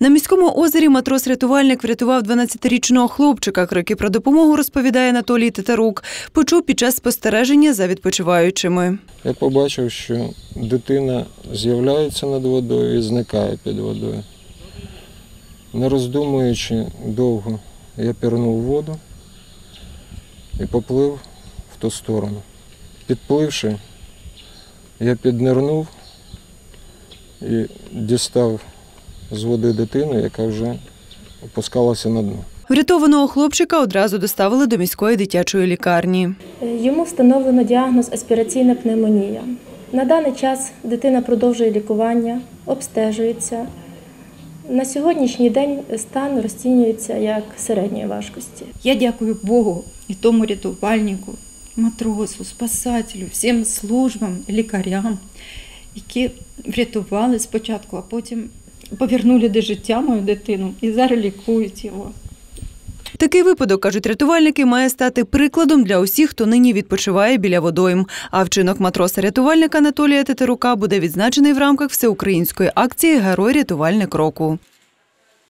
На міському озері матрос-рятувальник врятував 12-річного хлопчика. Крики про допомогу розповідає Анатолій Титарук. Почув під час спостереження за відпочиваючими. Я побачив, що дитина з'являється над водою і зникає під водою. Не роздумуючи довго, я пірнув воду і поплив в ту сторону. Підпливши, я піднирнув і дістав з води дитину, яка вже опускалася на дно. Врятованого хлопчика одразу доставили до міської дитячої лікарні. Йому встановлено діагноз аспіраційна пневмонія. На даний час дитина продовжує лікування, обстежується. На сьогоднішній день стан розцінюється як середньої важкості. Я дякую Богу і тому рятувальнику, матросу, спасателю, всім службам, лікарям, які врятували спочатку, а потім повернули до життя мою дитину і зараз лікують його. Такий випадок, кажуть рятувальники, має стати прикладом для усіх, хто нині відпочиває біля водойм. А вчинок матроса-рятувальника Анатолія Тетерука буде відзначений в рамках всеукраїнської акції Герой рятувальник року.